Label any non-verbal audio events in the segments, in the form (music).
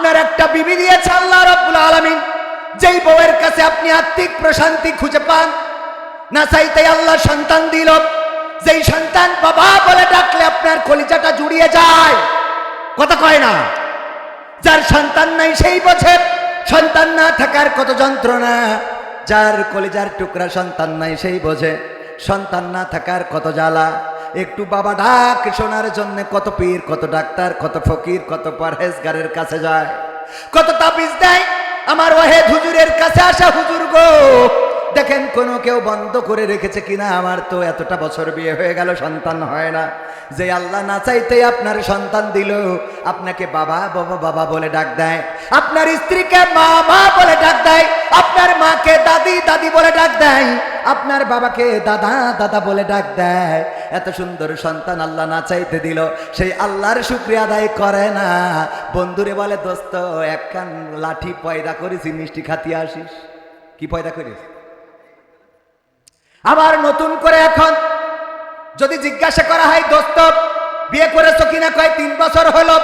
আপনার একটা বিবি দিয়েছে আল্লাহ রব্বুল আলামিন। যেই বউয়ের কাছে আপনি আত্মিক প্রশান্তি খুঁজে পান না চাইতে আল্লাহ সন্তান দিল। যেই সন্তান বাবা বলে ডাকলে আপনার কলিজাটা জুড়িয়ে যায়। কথা কয় না? যার সন্তান নাই সেই বোঝে, সন্তান না থাকার কত যন্ত্রণা। যার কলিজার টুকরা সন্তান নাই সেই বোঝে, সন্তান না থাকার কত জ্বালা। একটু বাবা ডাক শোনার জন্য কত পীর, কত ডাক্তার, কত ফকির, কত পরহেজগারের কাছে যায়। কত তাবিজ দেয় আমার ওহে হুজুরের কাছে আসা হুজুর গো। দেখেন কোনো কেউ বন্ধ করে রেখেছে কিনা, আমার তো এতটা বছর বিয়ে হয়ে গেল, সন্তান হয় না। যে আল্লাহ না চাইতে আপনার সন্তান দিল, আপনাকে বাবা বাবা বাবা বলে ডাক দেয়। আপনার স্ত্রীকে মা মা বলে ডাক দেয়। আপনার মাকে দাদি দাদি বলে ডাক দেয়। আপনার বাবাকে দাদা দাদা বলে ডাক দেয়। এত সুন্দর সন্তান আল্লাহ না চাইতে দিল, সেই আল্লাহর শুক্রিয়া আদায় করে না। বন্ধুরে বলে, দোস্ত একখান লাঠি পয়দা করেছি, মিষ্টি খাতি আসিস। কি পয়দা করিস? আবার নতুন করে এখন যদি জিজ্ঞাসা করা হয়, দোস্ত, বিয়ে করেছ কিনা? কয়, তিন বছর হলো।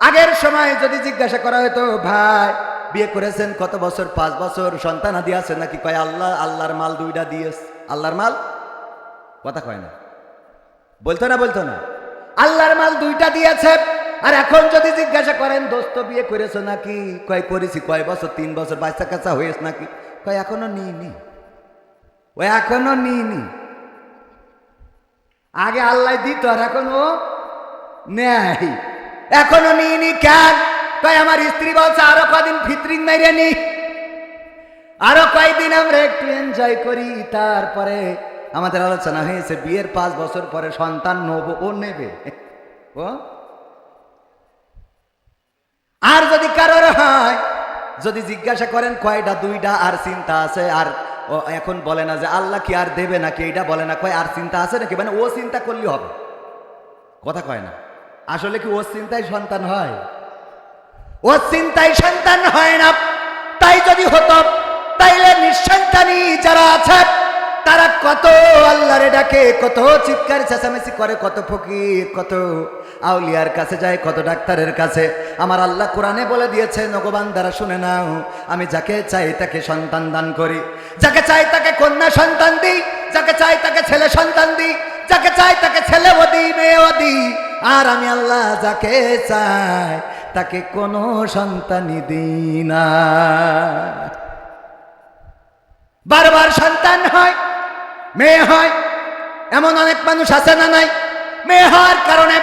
আগের সময় যদি জিজ্ঞাসা করা হতো ভাই, বিয়ে করেছেন কত বছর? পাঁচ বছর। সন্তান আদি আছে নাকি? কয়, আল্লাহ, আল্লাহর মাল দুইটা দিয়েস আল্লাহর মাল? কথা কয় না। বলতো না বলতো না। আল্লাহর মাল দুইটা দিয়েছে। আর এখন যদি জিজ্ঞাসা করেন, দোস্ত, বিয়ে করেছ নাকি? কয়, করেছি। কয় বছর? তিন বছর। বাচ্চা কাচ্চা হয়েছ নাকি? কয়, এখনও নিই নি ও এখনও নিইনি। আগে আল্লাহ দিত আর এখন ও নেয় এখনও নিইনি কেন? তাই আমার স্ত্রী বলছে, আরও কদিন ফিত্রিং মেরে নি। আরও কয়েকদিন আমরা একটু এনজয় করি। তারপরে আমাদের আলোচনা হয়েছে, বিয়ের পাঁচ বছর পরে সন্তান নেব, ও নেবে। ও? আর যদি কারোর হয়, যদি জিজ্ঞাসা করেন কয়টা দুইটা আর চিন্তা আছে, আর ও, এখন বলে না যে আল্লাহ কি আর দেবে নাকি এটা বলে না। কয়, আর চিন্তা আছে নাকি? মানে ও চিন্তা করলে হবে। কথা কয় না। আসলে কি ও চিন্তায় সন্তান হয়? ও চিন্তায় সন্তান হয় না। তাই যদি হতো, তাইলে নিঃসন্তানই যারা আছে তারা কত আল্লাহরে ডাকে, কত চিৎকার চেঁচামেচি করে, কত ফকির, কত আউলিয়ার কাছে যায়, কত ডাক্তারের কাছে। আমার আল্লাহ কোরআনে বলে দিয়েছে নগবান দ্বারা শুনে নাও, আমি যাকে চাই তাকে সন্তান দান করি। যাকে চাই তাকে কন্যা সন্তান দিই, যাকে চাই তাকে ছেলে সন্তান দিই, যাকে চাই তাকে ছেলে দিই মেয়েও দিই আর আমি আল্লাহ যাকে চাই তাকে কোনো সন্তানই দিই না। বারবার সন্তান হয় মেয়ে হয়, এমন অনেক মানুষ আছে না নাই? মেয়ে হওয়ার কারণে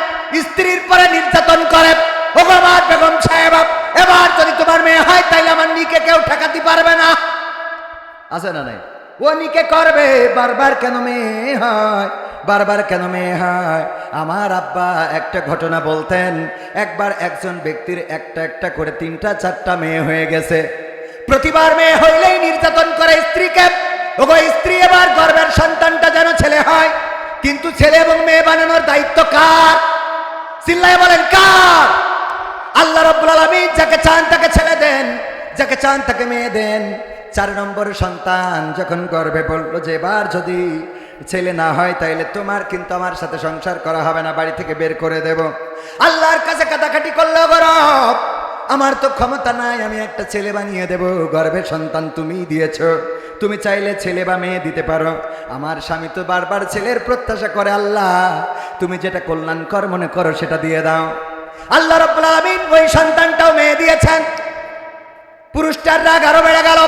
স্ত্রীর পরে নির্যাতন করে। ও বেগম সাহেব এবার যদি তোমার মেয়ে হয়, তাইলে আমার নিকে কেউ ঠেকাতে পারবে না। আছে না নাই? ও নিকে করবে, বারবার কেন মেয়ে হয়, বারবার কেন মেয়ে হয়? আমার আব্বা একটা ঘটনা বলতেন, একবার একজন ব্যক্তির একটা একটা করে তিনটা চারটা মেয়ে হয়ে গেছে। প্রতিবার মেয়ে হইলেই নির্যাতন করে স্ত্রীকে। ওগো, স্ত্রী এবার গর্বের সন্তানটা যেন ছেলে হয়, কিন্তু ছেলে এবং মেয়ে বানানোর দায়িত্ব কার? চিল্লায় বলেন, কার? আল্লাহ রব্বুল আলামিন যাকে চান তাকে ছেলে দেন, যাকে চান তাকে মেয়ে দেন। চার নম্বর সন্তান যখন গর্বে বলল যে, এবার যদি ছেলে না হয়, তাইলে তোমার কিন্তু আমার সাথে সংসার করা হবে না, বাড়ি থেকে বের করে দেব। আল্লাহর কাছে কাটাকাটি করল গরব আমার তো ক্ষমতা নাই, আমি একটা ছেলে বানিয়ে দেব। গর্ভের সন্তান তুমি দিয়েছ, তুমি চাইলে ছেলে বা মেয়ে দিতে পারো। আমার স্বামী তো বারবার ছেলের প্রত্যাশা করে, আল্লাহ, তুমি যেটা কল্যাণকর মনে করো, সেটা দিয়ে দাও। আল্লাহ রব্বুল আমিন ওই সন্তানটাও মেয়ে দিয়েছেন। পুরুষটার রাগ আরও বেড়ে গেল।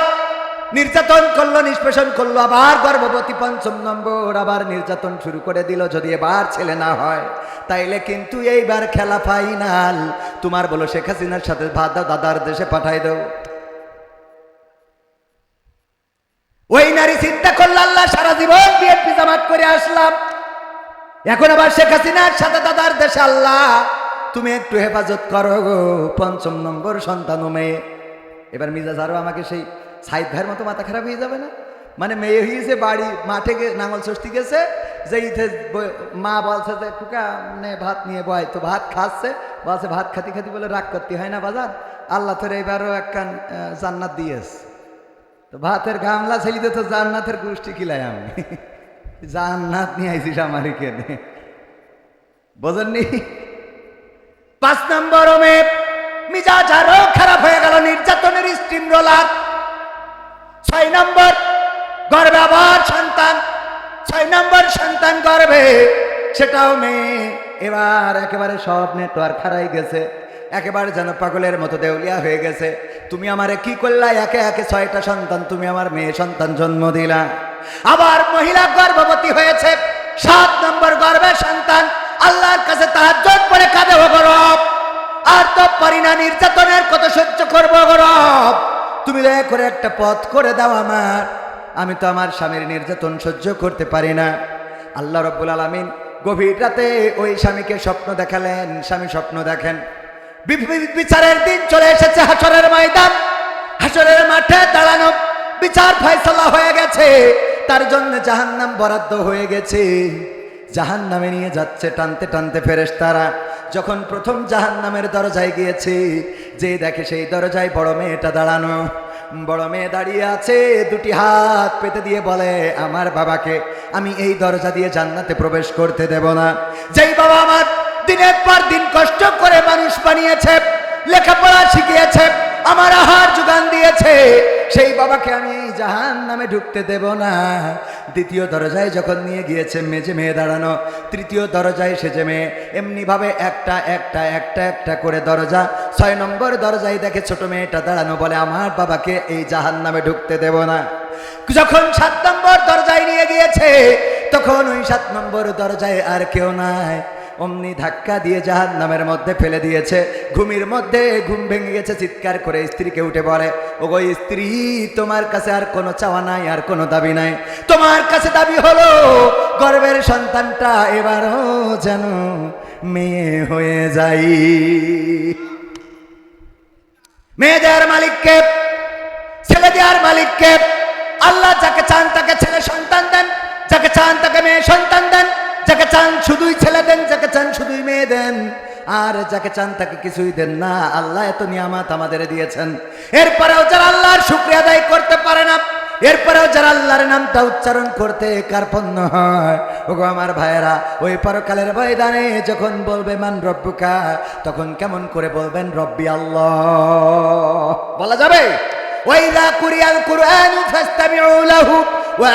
নির্যাতন করল, নিষ্পেষণ করল, আবার গর্ভবতী পঞ্চম নম্বর আবার নির্যাতন শুরু করে দিল, যদি এবার ছেলে না হয়, তাইলে কিন্তু এইবার খেলা ফাইনাল তোমার বলো, শেখ হাসিনার সাথে ভাদা দাদার দেশে পাঠাই দাও। ওই নারী চিন্তা করল, আল্লাহ সারা জীবন বিএনপি জামাত করে আসলাম। এখন আবার শেখ হাসিনার সাথে দাদার দেশে আল্লাহ, তুমি একটু হেফাজত করো পঞ্চম নম্বর সন্তান মেয়ে। এবার মিজাজ আরও আমাকে সেই সাইদ ভাইয়ের মতো মাথা খারাপ হয়ে যাবে না? মানে মেয়ে হয়েছে বাড়ি, মাঠে নাঙল ষষ্ঠী গেছে যে ইথে মা বলছে যে টুকা নে ভাত নিয়ে বয়, তো ভাত খাচ্ছে। বলছে, ভাত খাতি খাতি বলে রাগ করতে হয় না বাজার। আল্লাহ তোর এবারও একখান জান্নাত দিয়েস তো ভাতের গামলা ছেলিতে তো জান্নাতের গোষ্ঠী কিলাই আমি। (laughs) জান্নাত নিয়ে আইসিস আমার এখানে। বোঝেননি? পাঁচ নম্বর মেয়ে মিজাজ আরও খারাপ হয়ে গেল, নির্যাতনের স্টিম রোলার। ছয় নম্বর গর্বে আবার সন্তান, ছয় নম্বর সন্তান গর্বে। সেটাও মেয়ে, এবার একেবারে সব নেটওয়ার্ক হারাই গেছে, একেবারে যেন পাগলের মতো দেউলিয়া হয়ে গেছে। তুমি আমারে কি করলা? একে একে ছয়টা সন্তান, তুমি আমার মেয়ে সন্তান জন্ম দিলা। আবার মহিলা গর্ভবতী হয়েছে, সাত নম্বর গর্ভের সন্তান, আল্লাহর কাছে তাহার জোট পরে কাঁদে গরব। আর তো পারি না, নির্যাতনের কত সহ্য করব গরব। তুমি দয়া করে একটা পথ করে দাও আমার। আমি তো আমার স্বামীর নির্যাতন সহ্য করতে পারি না। আল্লাহ রব্বুল আলমিন গভীর রাতে ওই স্বামীকে স্বপ্ন দেখালেন, স্বামী স্বপ্ন দেখেন। বিচারের দিন চলে এসেছে হাসরের ময়দান। হাসরের মাঠে দাঁড়ানো বিচার ফয়সলা হয়ে গেছে। তার জন্য জাহান্নাম বরাদ্দ হয়ে গেছে। জাহান নামে নিয়ে যাচ্ছে টানতে টানতে ফেরেস তারা যখন প্রথম জাহান নামের দরজায় গিয়েছে, যে দেখে সেই দরজায় বড় মেয়েটা দাঁড়ানো। বড় মেয়ে দাঁড়িয়ে আছে, দুটি হাত পেতে দিয়ে বলে, আমার বাবাকে আমি এই দরজা দিয়ে জান্নাতে প্রবেশ করতে দেব না। যেই বাবা আমার দিনের পর দিন কষ্ট করে মানুষ বানিয়েছে, লেখাপড়া শিখিয়েছে আমার আহার যোগান দিয়েছে। সেই বাবাকে আমি জাহান নামে ঢুকতে দেব না। দ্বিতীয় দরজায় যখন নিয়ে গিয়েছে মেজে মেয়ে দাঁড়ানো, তৃতীয় দরজায় সেজে মেয়ে, এমনিভাবে একটা একটা একটা একটা করে দরজা, ছয় নম্বর দরজায় দেখে ছোট মেয়েটা দাঁড়ানো বলে, আমার বাবাকে এই জাহান নামে ঢুকতে দেব না। যখন সাত নম্বর দরজায় নিয়ে গিয়েছে, তখন ওই সাত নম্বর দরজায় আর কেউ নাই। অমনি ধাক্কা দিয়ে জাহান নামের মধ্যে ফেলে দিয়েছে। ঘুমির মধ্যে ঘুম ভেঙে গেছে চিৎকার করে স্ত্রীকে উঠে বলে, ওগো স্ত্রী, তোমার কাছে আর কোনো চাওয়া নাই, আর কোনো দাবি নাই। তোমার কাছে দাবি হলো, গর্বের সন্তানটা এবারও যেন মেয়ে হয়ে যাই। মেয়ে মেয়েদের মালিককে, ছেলে দেওয়ার মালিককে, আল্লাহ যাকে চান তাকে ছেলে সন্তান দেন, যাকে চান তাকে মেয়ে সন্তান দেন। যাকে চান শুধুই ছেলে দেন, যাকে চান শুধুই মেয়ে দেন। আর যাকে চান তাকে কিছুই দেন না। আল্লাহ এত নিয়ামাত আমাদের দিয়েছেন। এরপরেও যারা আল্লাহর শুক্রিয়া আদায় করতে পারে না, এরপরেও যারা আল্লাহর নামটা উচ্চারণ করতে কার্পণ্য হয়, ওগো আমার ভাইয়েরা, ওই পরকালের ময়দানে যখন বলবে, মান রব্বুকা? তখন কেমন করে বলবেন, রব্বি আল্লাহ। বলা যাবে? ওয়াইদা কুরিয়াল কুরআন ফাস্তামিউ লাহু ওয়া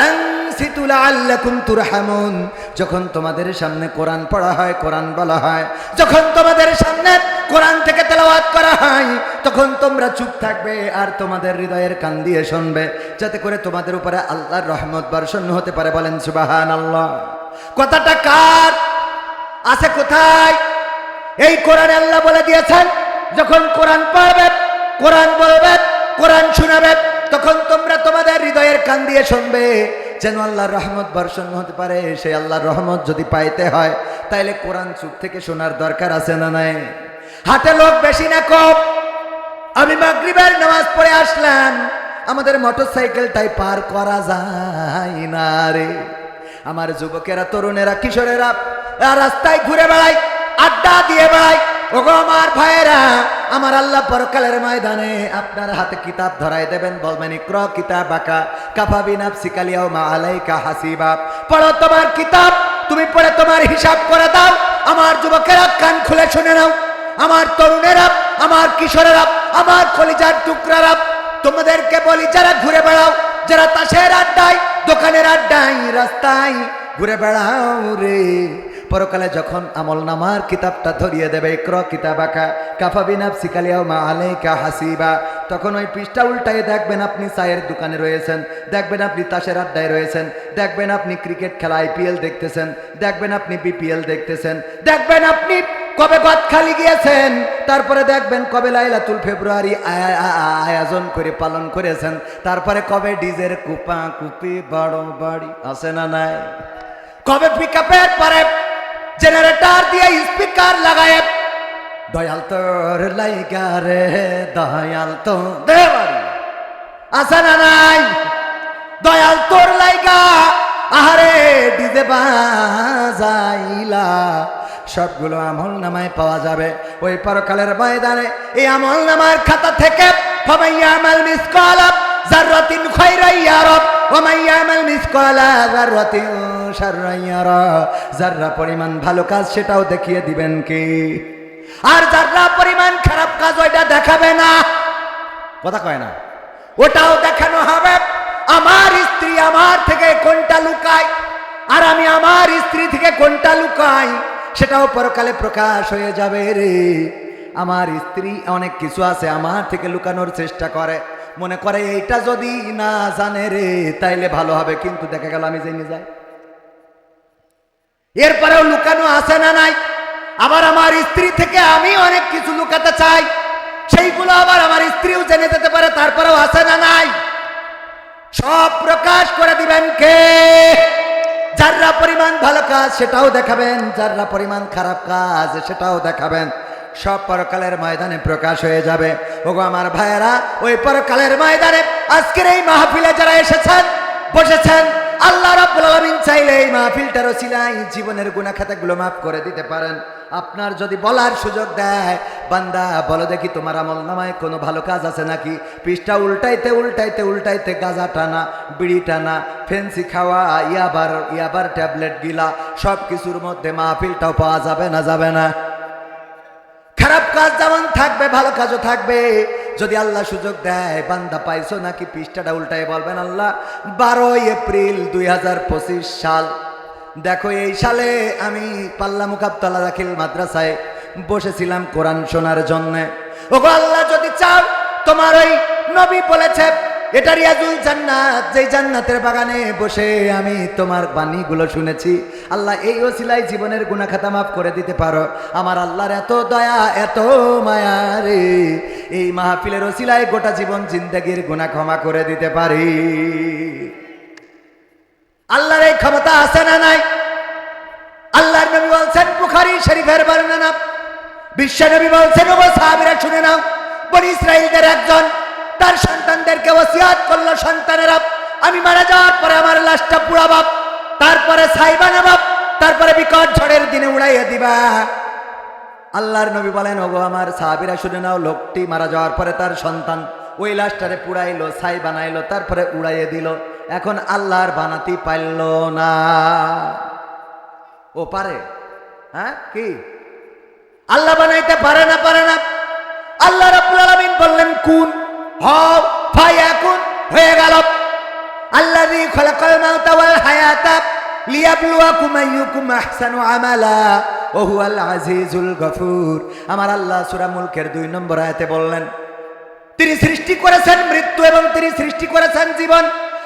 যখন তোমাদের সামনে কোরআন পড়া হয়, কোরআন বলা হয়, যখন তোমাদের সামনে কোরআন থেকে তেলাওয়াত করা হয়, তখন তোমরা চুপ থাকবে আর তোমাদের হৃদয়ের কান দিয়ে শুনবে, যাতে করে তোমাদের উপরে আল্লাহর রহমত বর্ষণ হতে পারে। বলেন, সুবহানাল্লাহ। কথাটা কার? আছে কোথায়? এই কোরআন আল্লাহ বলে দিয়েছেন, যখন কোরআন পড়বে, কোরআন বলবে, কোরআন শোনাবে, তখন তোমরা তোমাদের হৃদয়ের কান দিয়ে শুনবে। যেন আল্লাহর রহমত বর্ষণ হতে পারে সেই আল্লাহর রহমত যদি পাইতে হয়, তাইলে কোরআন চুপ থেকে শোনার দরকার আছে না নাই? হাতে লোক বেশি না কম। আমি মাগরিবের নামাজ পড়ে আসলাম, আমাদের মোটর সাইকেলটাই পার করা যায় না রে। আমার যুবকেরা, তরুণেরা, কিশোরেরা রাস্তায় ঘুরে বেড়ায়, আড্ডা দিয়ে বেড়ায়। ওগো আমার ভাইয়েরা, আমার আল্লাহ পরকালের ময়দানে আপনার হাতে কিতাব ধরাই দেবেন। বলবেন, ইক্র কিতাব বাকা কাফাবি নাফসি কালিয়াও মা আলাইকা হাসিবা। পড়ো তোমার কিতাব, তুমি পড়ে তোমার হিসাব করে দাও। আমার যুবকেরা কান খুলে শুনে নাও। আমার তরুণেরা, আমার কিশোরেরা, আমার কলিজার টুকরারা, তোমাদেরকে বলি, যারা ঘুরে বেড়াও, যারা তাসের আড্ডায়, দোকানের আড্ডায়, রাস্তায় ঘুরে বেড়াও রে। পরকালে যখন আমল নামার কিতাবটা ধরিয়ে দেবে ক্র কিতাবাকা কাফাবিনাব সিকালিয়াও মা আলাইকা হাসিবা। তখন ওই পৃষ্ঠা উল্টায় দেখবেন আপনি চায়ের দোকানে রয়েছেন, দেখবেন আপনি তাসের আড্ডায় রয়েছেন, দেখবেন আপনি ক্রিকেট খেলা আইপিএল দেখতেছেন, দেখবেন আপনি বিপিএল দেখতেছেন, দেখবেন আপনি কবে গদখালি গিয়েছেন, তারপরে দেখবেন কবে লাইলাতুল ফেব্রুয়ারি আয়োজন করে, পালন করেছেন, তারপরে কবে ডিজের কুপা কুপি বড় বাড়ি আছে না নাই? কবে পিকআপের পরে জেনারেটর দিয়ে স্পিকার লাগায়। দয়াল তোর লাইগা রে, দয়াল তো দেবারি আছে না নাই? দয়াল তোর লাইগা, আহারে ডিজে বাজাইলা। সবগুলো আমল নামায় পাওয়া যাবে। ওই পরকালের ময়দানে এই আমল নামার খাতা থেকে ফমাইয়ামাল মিসকালা জাররাতিন খায়রাইয়ারাব ওমাইয়ামাল পরিমাণ ভালো কাজ সেটাও দেখিয়ে দিবেন কি? আর যারা পরিমাণ খারাপ কাজ ওইটা দেখা কথা কয় না। ওটাও দেখানো হবে। আমার স্ত্রী আমার থেকে কোনটা লুকায়? আর আমি আমার স্ত্রী থেকে কোনটা লুকাই? সেটাও পরকালে প্রকাশ হয়ে যাবে রে। আমার স্ত্রী অনেক কিছু আছে, আমার থেকে লুকানোর চেষ্টা করে। মনে করে, এইটা যদি না জানে রে, তাইলে ভালো হবে। কিন্তু দেখা গেল আমি জেনে যাই। এরপরেও লুকানো আছে না নাই? আবার আমার স্ত্রী থেকে আমি অনেক কিছু লুকাতে চাই। সেইগুলো আবার আমার স্ত্রীও জেনে যেতে পারে, তারপরেও আছে না নাই? সব প্রকাশ করে দিবেন কে? যাররা পরিমাণ ভালো কাজ, সেটাও দেখাবেন। যাররা পরিমাণ খারাপ কাজ, সেটাও দেখাবেন। সব পরকালের ময়দানে প্রকাশ হয়ে যাবে। ওগো আমার ভাইয়েরা, ওই পরকালের ময়দানে আজকের এই মাহফিলে যারা এসেছেন, বসেছেন, আল্লাহ রাব্বুল চাইলে এই মাহফিলটার ওসিলায় জীবনের গুনাহ খাতাগুলো মাফ করে দিতে পারেন। আপনার যদি বলার সুযোগ দেয়, বান্দা, বলো দেখি তোমার আমল নামায় কোনো ভালো কাজ আছে নাকি? পৃষ্ঠা উল্টাইতে উল্টাইতে উল্টাইতে গাঁজা টানা, বিড়ি টানা, ফেন্সি খাওয়া, ইয়াবার ইয়াবার ট্যাবলেট গিলা সব কিছুর মধ্যে মাহফিলটাও পাওয়া যাবে না যাবে না। খারাপ কাজ যেমন থাকবে, ভালো কাজও থাকবে। যদি আল্লাহ সুযোগ দেয়, বান্দা পাইছো নাকি? পৃষ্ঠাটা উল্টায় বলবেন আল্লাহ। বারোই এপ্রিল দুই হাজার পঁচিশ সাল। দেখো, এই সালে আমি পাল্লা মুকাবতলা দাখিল মাদ্রাসায় বসেছিলাম কোরআন শোনার জন্যে। ওগো আল্লাহ, যদি চাও, তোমার ওই নবী বলেছে এটা রিয়াজুল জান্নাত, যেই জান্নাতের বাগানে বসে আমি তোমার বাণীগুলো শুনেছি। আল্লাহ, এই ওসিলাই জীবনের গুণাখাতা মাফ করে দিতে পারো। আমার আল্লাহর এত দয়া, এত মায়া রে। এই মাহফিলের ওসিলায় গোটা জীবন জিন্দগির গুণা ক্ষমা করে দিতে পারি। আল্লাহর এই ক্ষমতা আছে না নাই? আল্লাহর নবী বলছেন, বুখারী শরীফের বর্ণনা, বিশ্ব নবী বলছেন ও সাহাবীরা শুনে নাও, বনি ইসরাইলদের একজন তার সন্তানদেরকে ওসিয়াত করল সন্তানেরা আমি মারা যাওয়ার পরে আমার লাশটা পুড়াবাব তারপরে ছাই বানাবাব তারপরে বিকট ঝড়ের দিনে উড়াইয়া দিবা। আল্লাহর নবী বলেন, ওগো আমার সাহাবিরা শুনে নাও, লোকটি মারা যাওয়ার পরে তার সন্তান ওই লাশটারে পুড়াইলো, ছাই বানাইলো, তারপরে উড়াইয়ে দিল। এখন আল্লাহর বানাতি পাইল না। ও পারে? হ্যাঁ কি? আল্লাহ বানাইতে পারে না পারে না। আল্লাহ রাব্বুল আলামিন বললেন, কুন হও ফায়াকুন হয়ে গেল। আল্লাযী খালাকাল মাউতা ওয়াল হায়াতা লিয়াবলুয়াকুম আইয়ুকুম আহসানু আমালা ওয়া হুয়াল আজিজুল গফুর। আমার আল্লাহ সূরা মুলকের দুই নম্বর আয়াতে বললেন, তিনি সৃষ্টি করেছেন মৃত্যু এবং তিনি সৃষ্টি করেছেন জীবন।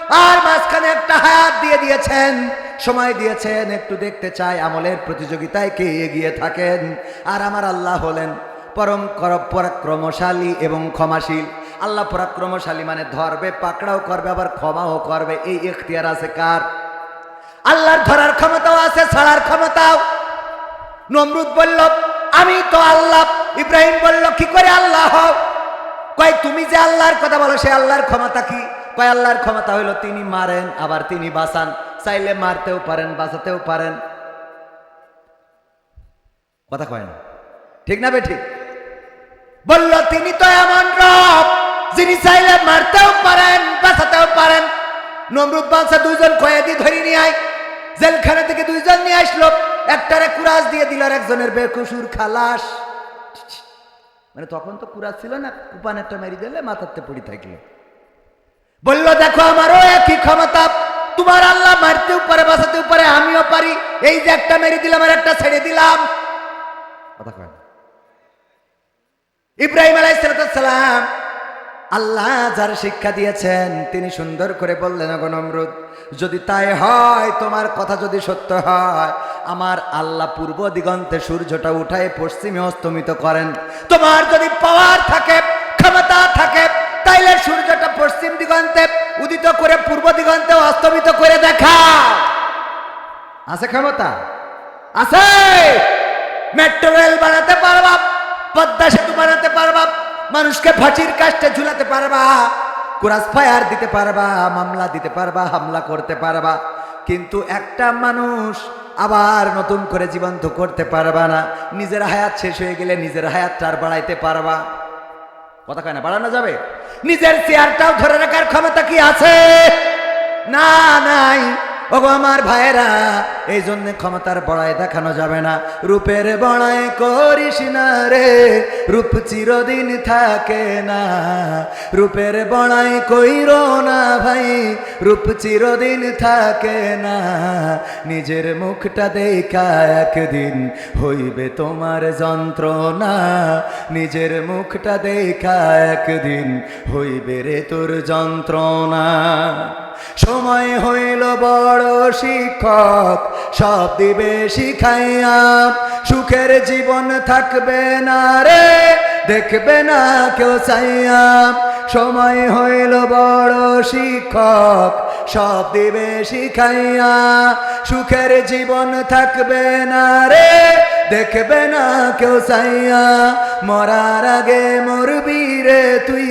আর মাঝখানে একটা হায়াত দিয়ে দিয়েছেন, সময় দিয়েছেন, একটু দেখতে চাই আমলের প্রতিযোগিতায় কে এগিয়ে থাকেন। আর আমার আল্লাহ হলেন পরম কর- পরাক্রমশালী এবং ক্ষমাশীল। আল্লাহ পরাক্রমশালী মানে ধরবে, পাকড়াও করবে, আবার ক্ষমাও করবে। এই এখতিয়ার আছে কার? আল্লাহর ধরার ক্ষমতাও আছে, ছাড়ার ক্ষমতাও। নমরুদ বলল, আমি তো আল্লাহ। ইব্রাহিম বলল, কি করে আল্লাহ হও? কয়, তুমি যে আল্লাহর কথা বলো, সে আল্লাহর ক্ষমতা কি? কয়, আল্লাহর ক্ষমতা হইল তিনি মারেন, আবার তিনি বাঁচান। চাইলে মারতেও পারেন, বাঁচাতেও পারেন। কথা কয় না। ঠিক না বেঠিক বলল, তিনি তো এমন রব। যিনি চাইলে মারতেও পারেন, বাঁচাতেও পারেন। নমরুদ বাদশা দুইজন কয়েদি ধরে নিয়ে আয়। জেলখানা থেকে দুইজন নিয়ে আসলো। একটারে কুরাজ দিয়ে দিল আর একজনের বেকুসুর খালাস। মানে তখন তো কুরাজ ছিল না, কুপান একটা মেরি দিলে মাথাতে পড়ি থাকল। বলল, দেখো, আমারও একই ক্ষমতা। তোমার আল্লাহ মারতেও পারে, বাঁচাতেও পারে, আমিও পারি। এই যে একটা মেরে দিলাম আর একটা ছেড়ে দিলাম। কথা কয়। ইব্রাহিম আলাইসালাম আল্লাহ যার শিক্ষা দিয়েছেন, তিনি সুন্দর করে বললেন, "ওগো নমরুদ, যদি তাই হয়, তোমার কথা যদি সত্য হয়, আমার আল্লাহ পূর্ব দিগন্তে সূর্যটা উঠায় পশ্চিমে অস্তমিত করেন। তোমার যদি পাওয়ার থাকে, ক্ষমতা থাকে, তাইলে সূর্যটা পশ্চিম দিগন্তে উদিত করে পূর্ব দিগন্তে অস্তমিত করে দেখা আছে ক্ষমতা? আছে! মেট্রো রেল বানাতে পারবা, পদ্মা সেতু বানাতে পারবা মানুষকে ফাঁসির কাজটা ঝুলাতে পারবা কুরাস ফায়ার দিতে পারবা, মামলা দিতে পারবা, হামলা করতে পারবা, কিন্তু একটা মানুষ আবার নতুন করে জীবন্ত করতে পারবা না, নিজের হায়াত শেষ হয়ে গেলে নিজের হায়াতটা আর বাড়াইতে পারবা। কথা কয় না, বাড়ানো যাবে? নিজের চেয়ারটাও ধরে রাখার ক্ষমতা কি আছে? না, নাই। ওগো আমার ভাইয়েরা এই জন্য ক্ষমতার বড়াই দেখানো যাবে না। রূপের বড়াই করিস না রে, রূপ চিরদিন থাকে না। রূপের বড়াই কইর না ভাই, রূপ চিরদিন থাকে না। নিজের মুখটা দেখা একদিন হইবে তোমার যন্ত্রণা। নিজের মুখটা দেখা একদিন হইবে রে তোর যন্ত্রণা। সময় হইল বড় শিক্ষক, সব দিবে শিখাইয়া। সুখের জীবন থাকবে না রে, দেখবে না কেউ চাইয়া। সময় হইল বড় শিক্ষক, সব দিবে শিখাইয়া। সুখের জীবন থাকবে না রে, দেখবে না কেউ চাইয়া। মরার আগে মরবি রে তুই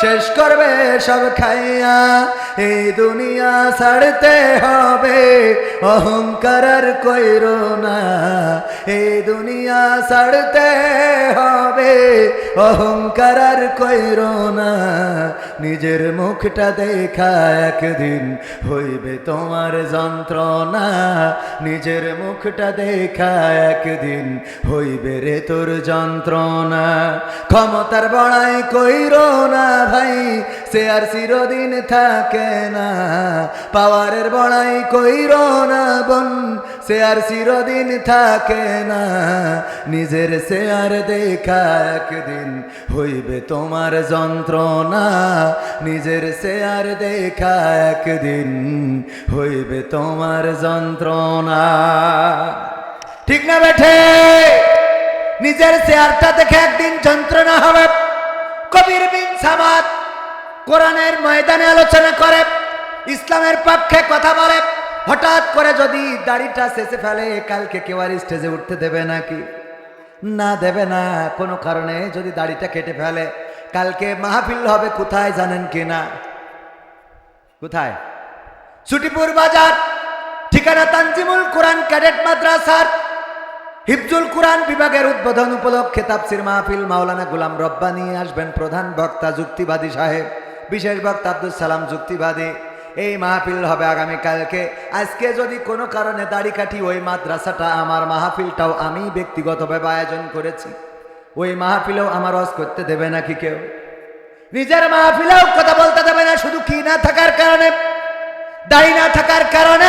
শেষ করবে সব খাইয়া। এই দুনিয়া ছাড়তে হবে, অহংকার আর কইরো না। এই দুনিয়া ছাড়তে হবে, অহংকার আর কইরো না। নিজের মুখটা দেখা একদিন হইবে তোমার যন্ত্রণা। নিজের মুখটা দেখা একদিন হইবে রে তোর যন্ত্রণা। ক্ষমতার বড়াই কইরো না ভাই, সে আর চিরদিন থাকে না। পাওয়ারের বড়াই কইরো না বোন, সে আর চিরদিন থাকে না। নিজের সে আর দেখা একদিন হইবে তোমার যন্ত্রণা। নিজের সে আর দেখা একদিন হইবে তোমার যন্ত্রণা। ঠিক না বেঠে? নিজের চেয়ারটা দেখে একদিন যন্ত্রণা হবে। কবির বিন সামাদ কোরআনের ময়দানে আলোচনা করে, ইসলামের পক্ষে কথা বলে, হঠাৎ করে যদি দাড়িটা শেষে ফেলে, কালকে কেউ আর স্টেজে উঠতে দেবে নাকি? না দেবে না, কোনো কারণে যদি দাড়িটা কেটে ফেলে, কালকে মাহফিল হবে কোথায় জানেন কি না? কোথায়? সুটিপুর বাজার, ঠিকানা তানজিমুল কোরআন ক্যাডেট মাদ্রাসার হিফজুল কোরআন বিভাগের উদ্বোধন উপলক্ষে তাপসির মাহফিল মাওলানা গোলাম রব্বানি আসবেন প্রধান বক্তা যুক্তিবাদী সাহেব, বিশেষ বক্তা আব্দুল সালাম যুক্তিবাদী। এই মাহফিল হবে আগামীকালকে। আজকে যদি কোনো কারণে দাড়ি কাটি, ওই মাদ্রাসাটা আমার মাহফিলটাও আমি ব্যক্তিগতভাবে আয়োজন করেছি। ওই মাহফিলেও আমার রস করতে দেবে নাকি কেউ? নিজের মাহফিলেও কথা বলতে দেবে না, শুধু কি না থাকার কারণে? দাড়ি না থাকার কারণে?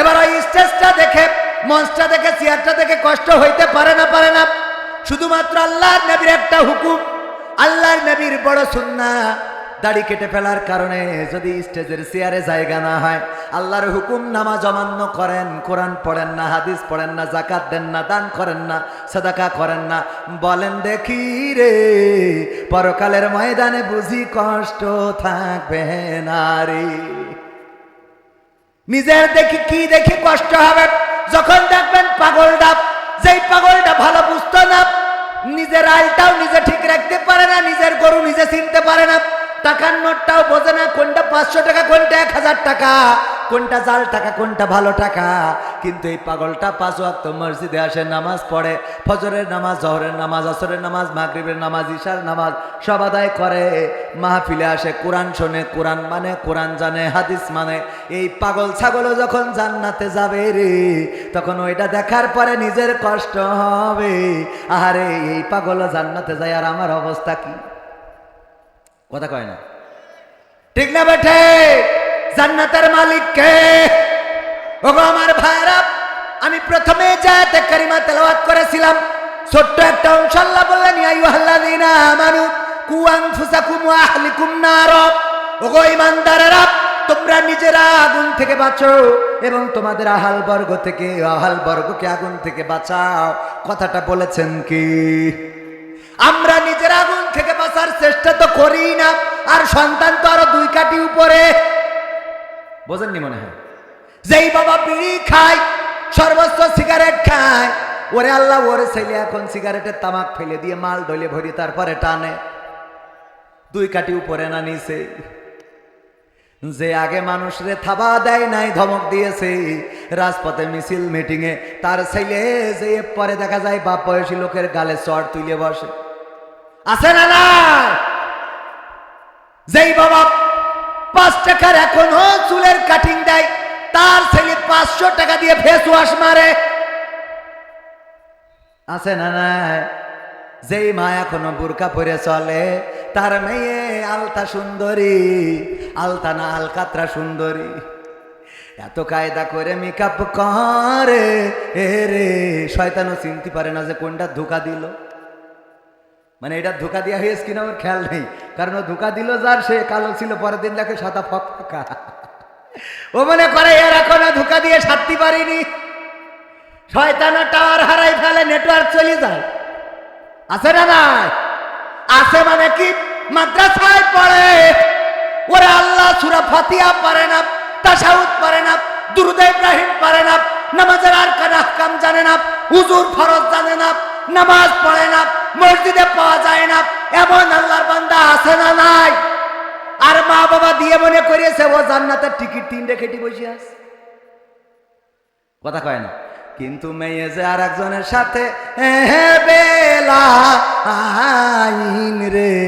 এবার ওই স্টেজটা দেখে মঞ্চটা দেখে, চেয়ারটা দেখে কষ্ট হইতে পারে না পারে না। শুধুমাত্র আল্লাহর নবীর একটা হুকুম। আল্লাহর নবীর বড় সুন্না। দাড়ি কেটে ফেলার কারণে যদি স্টেজের চেয়ারে জায়গা না হয়, আল্লাহর হুকুম নামা অমান্য করেন, কোরআন পড়েন না, হাদিস পড়েন না জাকাত দেন না, দান করেন না, সাদাকা করেন না। বলেন, দেখি রে, পরকালের ময়দানে বুঝি কষ্ট থাকবে না রে। নিজের দেখি, কি দেখি কষ্ট হবে? যখন দেখবেন পাগল ডাব, যেই পাগলটা ভালো বুঝতো না, নিজের আলটাও নিজে ঠিক রাখতে পারে না, নিজের গরু নিজে চিনতে পারে না টাকার নোটটাও বোঝে না কোনটা পাঁচশো টাকা, কোনটা এক হাজার টাকা, কোনটা জাল টাকা, কোনটা ভালো টাকা। কিন্তু এই পাগলটা পাঁচ ওয়াক্ত মসজিদে আসে, নামাজ পড়ে। ফজরের নামাজ, জহরের নামাজ, আসরের নামাজ, মাগরিবের নামাজ, ঈশার নামাজ সব আদায় করে। মাহফিলে আসে, কোরআন শোনে, কোরআন মানে কোরআন জানে, হাদিস মানে। এই পাগল ছাগলও যখন জান্নাতে যাবে রে, তখন ওইটা দেখার পরে নিজের কষ্ট হবে। আরে এই পাগলও জান্নাতে যায়, আর আমার অবস্থা কি? কথা কয় না। ঠিক না বেঠে? জান্নাতের মালিক কে ওগো আমার ভাইরা, আমি প্রথমে জায়াতে কারিমা তেলাওয়াত করেছিলাম, ছোট্ট একটা অংশ আল্লাহ বললেন, ইয়া আইয়ুহাল্লাযীনা আমানু, কু আনফুসাকুম ওয়া আহলিকুম নার। ওগো ঈমানদারেরা, তোমরা নিজেরা আগুন থেকে বাঁচো এবং তোমাদের আহাল বর্গ থেকে, আহাল বর্গকে আগুন থেকে বাঁচাও। কথাটা বলেছেন কি? আমরা নিজের আগুন থেকে বাঁচার চেষ্টা তো করি না, আর সন্তান তো আরও দুই কাটি উপরে। বোঝেননি মনে হয়? যেই বাবা বিড়ি খায়, সর্বস্ব সিগারেট খায়, ওরে আল্লাহ, ওরে ছেলে, এখন সিগারেটের তামাক ফেলে দিয়ে মাল ডলে ভরি তারপরে টানে। দুই কাটি উপরে না নিছে যে আগে মানুষরে থাবা দেয় নাই, ধমক দিয়েছে। রাজপথে মিছিল মিটিং এ তার ছেলে যে পরে দেখা যায় বাপ বয়সী লোকের গালে চড় তুলে বসে। আছে না না যেই বাবা পাঁচ টাকার এখনও চুলের কাটিং দেয় তার ছেলে পাঁচশো টাকা দিয়ে ফেস ওয়াশ মারে। আছে না না যেই মা এখনও বুরকা পরে চলে, তার মেয়ে আলতা সুন্দরী, আলতা না আলকাত্রা সুন্দরী। এত কায়দা করে মেকআপ করে, এ রে, শয়তানও চিনতে পারে না যে কোনটা ধোকা দিল। মানে এটা ধোকা দেওয়া হয়েছে কিনা আমার খেয়াল নেই, কারণ ও ধোকা দিল যার, সে কালো ছিল, পরের দিন দেখে সাদা ফক। ও মনে করে, এর এখনও ধোকা দিয়ে সারতে পারিনি। শয়তানা টাওয়ার হারাই ফেলে, নেটওয়ার্ক চলে যায়। আছে না নাই? আছে মানে কি? মাদ্রাসায় পড়ে। ওরে আল্লাহ, সুরা ফাতিয়া পারে না, তাসাউদ পারে না, দুরুদ ইব্রাহিম পারে না, নামাজের আর কান আহকাম জানে না, হুজুর ফরজ জানে না, নামাজ পড়ে না, মসজিদে পাওয়া যায় না, এমন আল্লাহর বান্দা আছে না নাই? আর মা বাবা দিয়ে মনে করিয়েছে, ও জান্নাতের টিকিট তিন খেটি বসে আছে। কথা কয় না। কিন্তু মেয়ে যে আর একজনের সাথে বেলা আইন রে।